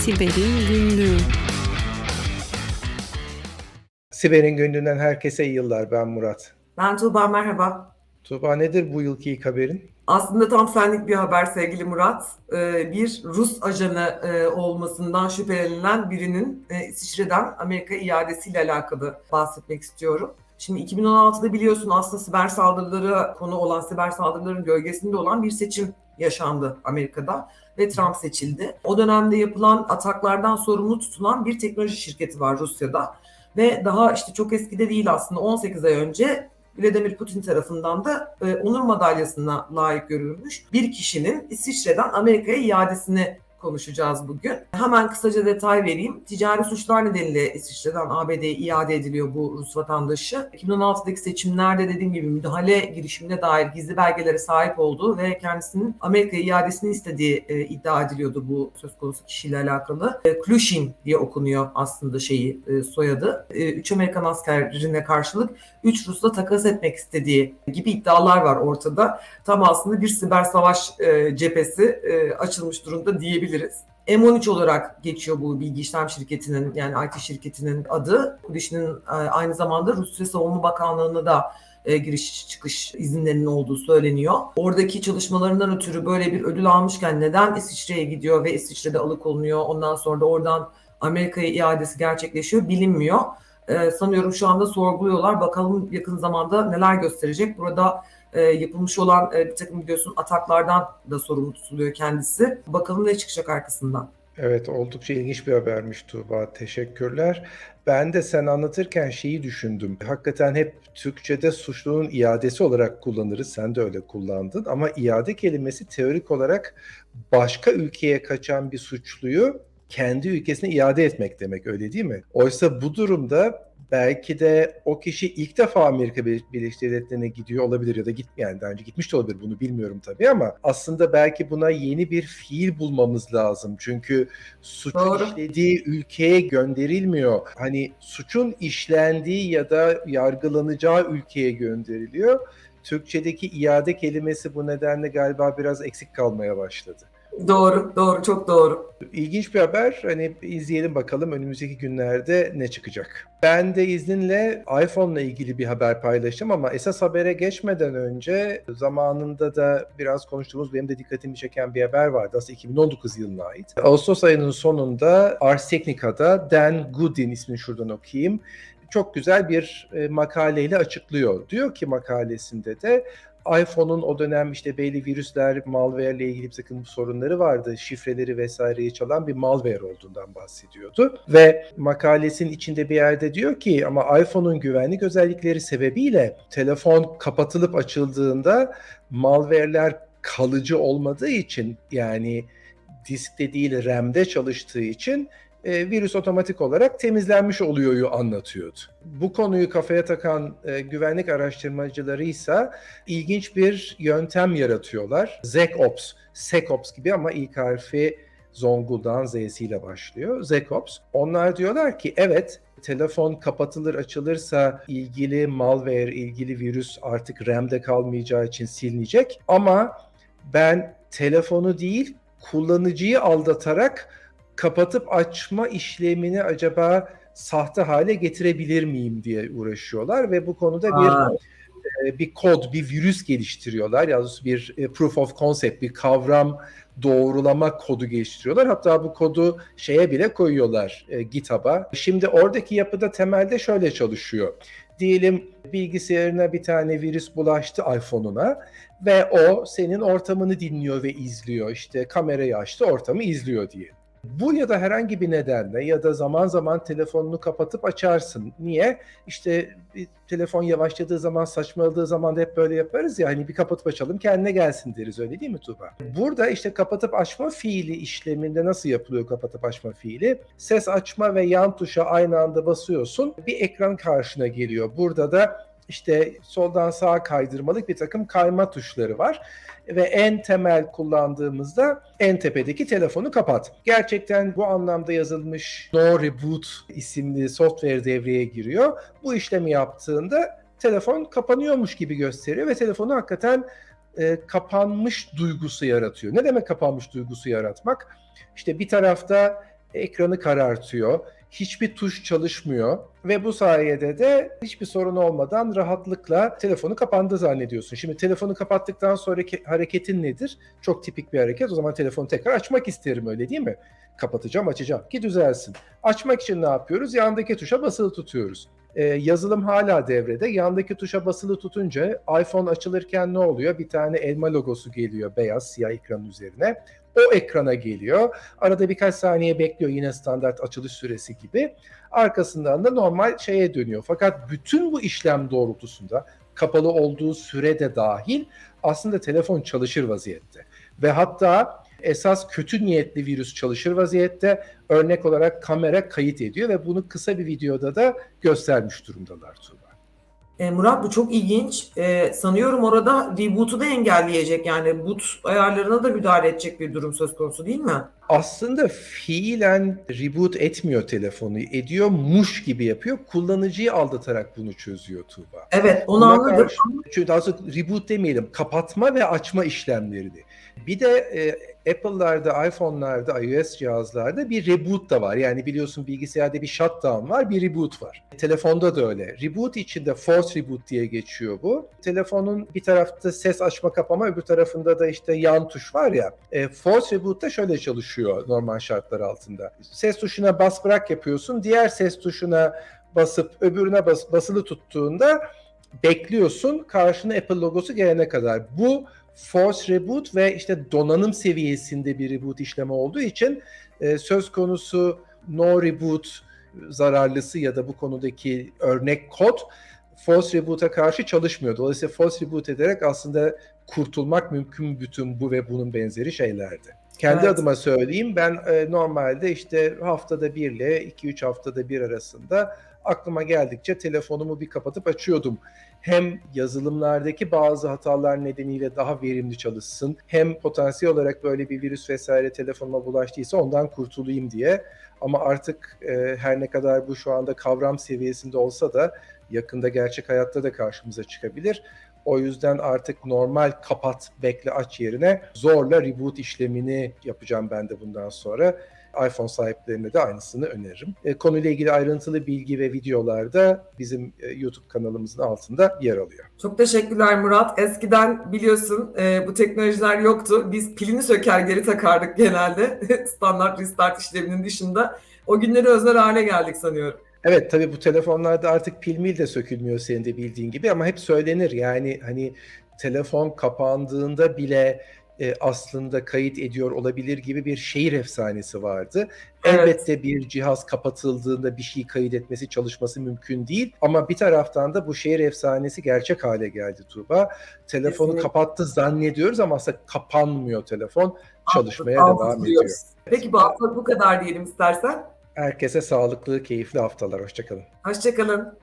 Siber'in Günlüğü Siber'in günlüğünden herkese iyi yıllar. Ben Murat. Ben Tuğba merhaba. Tuğba nedir bu yılki ilk haberin? Aslında tam senlik bir haber sevgili Murat. Ee, bir Rus ajanı e, olmasından şüphelenilen birinin e, İsviçre'den Amerika iadesiyle alakalı bahsetmek istiyorum. Şimdi 2016'da biliyorsun aslında siber saldırıları konu olan siber saldırıların gölgesinde olan bir seçim yaşandı Amerika'da ve Trump seçildi. O dönemde yapılan ataklardan sorumlu tutulan bir teknoloji şirketi var Rusya'da ve daha işte çok eskide değil aslında 18 ay önce Vladimir Putin tarafından da e, onur madalyasına layık görülmüş bir kişinin İsviçre'den Amerika'ya iadesini konuşacağız bugün. Hemen kısaca detay vereyim. Ticari suçlar nedeniyle İsviçre'den ABD'ye iade ediliyor bu Rus vatandaşı. 2016'daki seçimlerde dediğim gibi müdahale girişimine dair gizli belgelere sahip olduğu ve kendisinin Amerika'ya iadesini istediği e, iddia ediliyordu bu söz konusu kişiyle alakalı. E, Klushin diye okunuyor aslında şeyi e, soyadı. E, üç Amerikan askerine karşılık 3 Rus'la takas etmek istediği gibi iddialar var ortada. Tam aslında bir siber savaş e, cephesi e, açılmış durumda diyebiliriz. M13 olarak geçiyor bu bilgi işlem şirketinin yani IT şirketinin adı. Kuliş'in e, aynı zamanda Rusya Savunma Bakanlığı'na da e, giriş çıkış izinlerinin olduğu söyleniyor. Oradaki çalışmalarından ötürü böyle bir ödül almışken neden İsviçre'ye gidiyor ve İsviçre'de alıkonuyor? Ondan sonra da oradan Amerika'ya iadesi gerçekleşiyor bilinmiyor. Ee, sanıyorum şu anda sorguluyorlar. Bakalım yakın zamanda neler gösterecek. Burada e, yapılmış olan e, bir takım biliyorsun ataklardan da sorumlu tutuluyor kendisi. Bakalım ne çıkacak arkasından. Evet oldukça ilginç bir habermiş Tuğba. Teşekkürler. Ben de sen anlatırken şeyi düşündüm. Hakikaten hep Türkçe'de suçlunun iadesi olarak kullanırız. Sen de öyle kullandın. Ama iade kelimesi teorik olarak başka ülkeye kaçan bir suçluyu kendi ülkesine iade etmek demek öyle değil mi? Oysa bu durumda belki de o kişi ilk defa Amerika Birleşik Devletleri'ne gidiyor olabilir ya da gitmeyen daha önce gitmiş de olabilir bunu bilmiyorum tabii ama aslında belki buna yeni bir fiil bulmamız lazım. Çünkü Doğru. işlediği ülkeye gönderilmiyor. Hani suçun işlendiği ya da yargılanacağı ülkeye gönderiliyor. Türkçedeki iade kelimesi bu nedenle galiba biraz eksik kalmaya başladı. Doğru, doğru, çok doğru. İlginç bir haber. Hani izleyelim bakalım önümüzdeki günlerde ne çıkacak. Ben de izninle iPhone'la ilgili bir haber paylaşacağım ama esas habere geçmeden önce zamanında da biraz konuştuğumuz benim de dikkatimi çeken bir haber vardı. Aslında 2019 yılına ait. Ağustos ayının sonunda Ars Technica'da Dan Goodin ismini şuradan okuyayım. Çok güzel bir e, makaleyle açıklıyor. Diyor ki makalesinde de iPhone'un o dönem işte belli virüsler, malware ile ilgili bir takım sorunları vardı. Şifreleri vesaireyi çalan bir malware olduğundan bahsediyordu. Ve makalesinin içinde bir yerde diyor ki ama iPhone'un güvenlik özellikleri sebebiyle telefon kapatılıp açıldığında malware'ler kalıcı olmadığı için yani diskte değil RAM'de çalıştığı için e, virüs otomatik olarak temizlenmiş oluyoryu anlatıyordu. Bu konuyu kafaya takan e, güvenlik araştırmacıları ise ilginç bir yöntem yaratıyorlar. ZecOps, SecOps gibi ama ilk harfi Zonguldak'ın Z'siyle başlıyor. ZecOps. Onlar diyorlar ki evet telefon kapatılır açılırsa ilgili malware, ilgili virüs artık RAM'de kalmayacağı için silinecek. Ama ben telefonu değil kullanıcıyı aldatarak kapatıp açma işlemini acaba sahte hale getirebilir miyim diye uğraşıyorlar ve bu konuda bir Aa. e, bir kod, bir virüs geliştiriyorlar. Yani bir e, proof of concept, bir kavram doğrulama kodu geliştiriyorlar. Hatta bu kodu şeye bile koyuyorlar e, GitHub'a. Şimdi oradaki yapıda temelde şöyle çalışıyor. Diyelim bilgisayarına bir tane virüs bulaştı iPhone'una ve o senin ortamını dinliyor ve izliyor. İşte kamerayı açtı, ortamı izliyor diye. Bu ya da herhangi bir nedenle ya da zaman zaman telefonunu kapatıp açarsın. Niye? İşte bir telefon yavaşladığı zaman, saçmaladığı zaman da hep böyle yaparız ya hani bir kapatıp açalım kendine gelsin deriz öyle değil mi Tuba? Burada işte kapatıp açma fiili işleminde nasıl yapılıyor kapatıp açma fiili? Ses açma ve yan tuşa aynı anda basıyorsun. Bir ekran karşına geliyor. Burada da işte soldan sağa kaydırmalık bir takım kayma tuşları var ve en temel kullandığımızda en tepedeki telefonu kapat. Gerçekten bu anlamda yazılmış No Reboot isimli software devreye giriyor. Bu işlemi yaptığında telefon kapanıyormuş gibi gösteriyor ve telefonu hakikaten e, kapanmış duygusu yaratıyor. Ne demek kapanmış duygusu yaratmak? İşte bir tarafta ekranı karartıyor. Hiçbir tuş çalışmıyor ve bu sayede de hiçbir sorun olmadan rahatlıkla telefonu kapandı zannediyorsun. Şimdi telefonu kapattıktan sonraki hareketin nedir? Çok tipik bir hareket. O zaman telefonu tekrar açmak isterim öyle değil mi? Kapatacağım, açacağım ki düzelsin. Açmak için ne yapıyoruz? Yandaki tuşa basılı tutuyoruz. Ee, yazılım hala devrede. Yandaki tuşa basılı tutunca iPhone açılırken ne oluyor? Bir tane elma logosu geliyor beyaz siyah ekranın üzerine. O ekrana geliyor. Arada birkaç saniye bekliyor yine standart açılış süresi gibi. Arkasından da normal şeye dönüyor. Fakat bütün bu işlem doğrultusunda kapalı olduğu sürede dahil aslında telefon çalışır vaziyette. Ve hatta esas kötü niyetli virüs çalışır vaziyette. Örnek olarak kamera kayıt ediyor ve bunu kısa bir videoda da göstermiş durumdalar Tuğba. E, Murat bu çok ilginç. E, sanıyorum orada reboot'u da engelleyecek yani boot ayarlarına da müdahale edecek bir durum söz konusu değil mi? Aslında fiilen reboot etmiyor telefonu, ediyormuş gibi yapıyor. Kullanıcıyı aldatarak bunu çözüyor Tuğba. Evet onu Buna anladım. karşı- Çünkü daha sonra reboot demeyelim, kapatma ve açma işlemlerini. Bir de e, Apple'larda, iPhone'larda, iOS cihazlarda bir reboot da var. Yani biliyorsun bilgisayarda bir shutdown var, bir reboot var. Telefonda da öyle. Reboot içinde force reboot diye geçiyor bu. Telefonun bir tarafta ses açma kapama, öbür tarafında da işte yan tuş var ya. E, force reboot da şöyle çalışıyor normal şartlar altında. Ses tuşuna bas bırak yapıyorsun. Diğer ses tuşuna basıp öbürüne bas, basılı tuttuğunda bekliyorsun karşına Apple logosu gelene kadar. Bu force reboot ve işte donanım seviyesinde bir reboot işlemi olduğu için e, söz konusu no reboot zararlısı ya da bu konudaki örnek kod force reboot'a karşı çalışmıyor. Dolayısıyla force reboot ederek aslında kurtulmak mümkün bütün bu ve bunun benzeri şeylerdi. Kendi Evet. adıma söyleyeyim ben e, normalde işte haftada bir ile 2-3 haftada bir arasında aklıma geldikçe telefonumu bir kapatıp açıyordum. Hem yazılımlardaki bazı hatalar nedeniyle daha verimli çalışsın, hem potansiyel olarak böyle bir virüs vesaire telefonuma bulaştıysa ondan kurtulayım diye. Ama artık e, her ne kadar bu şu anda kavram seviyesinde olsa da yakında gerçek hayatta da karşımıza çıkabilir. O yüzden artık normal kapat, bekle, aç yerine zorla reboot işlemini yapacağım ben de bundan sonra iPhone sahiplerine de aynısını öneririm. E, konuyla ilgili ayrıntılı bilgi ve videolar da bizim e, YouTube kanalımızın altında yer alıyor. Çok teşekkürler Murat. Eskiden biliyorsun e, bu teknolojiler yoktu. Biz pilini söker geri takardık genelde. Standart restart işleminin dışında. O günleri özler hale geldik sanıyorum. Evet tabii bu telefonlarda artık pil mil de sökülmüyor senin de bildiğin gibi ama hep söylenir yani hani telefon kapandığında bile e, aslında kayıt ediyor olabilir gibi bir şehir efsanesi vardı. Evet. Elbette bir cihaz kapatıldığında bir şey kayıt etmesi, çalışması mümkün değil. Ama bir taraftan da bu şehir efsanesi gerçek hale geldi Tuğba. Telefonu Kesinlikle. kapattı zannediyoruz ama aslında kapanmıyor telefon. Çalışmaya Altı devam ediyor. Peki bu hafta bu kadar diyelim istersen. Herkese sağlıklı, keyifli haftalar. Hoşçakalın. Hoşçakalın.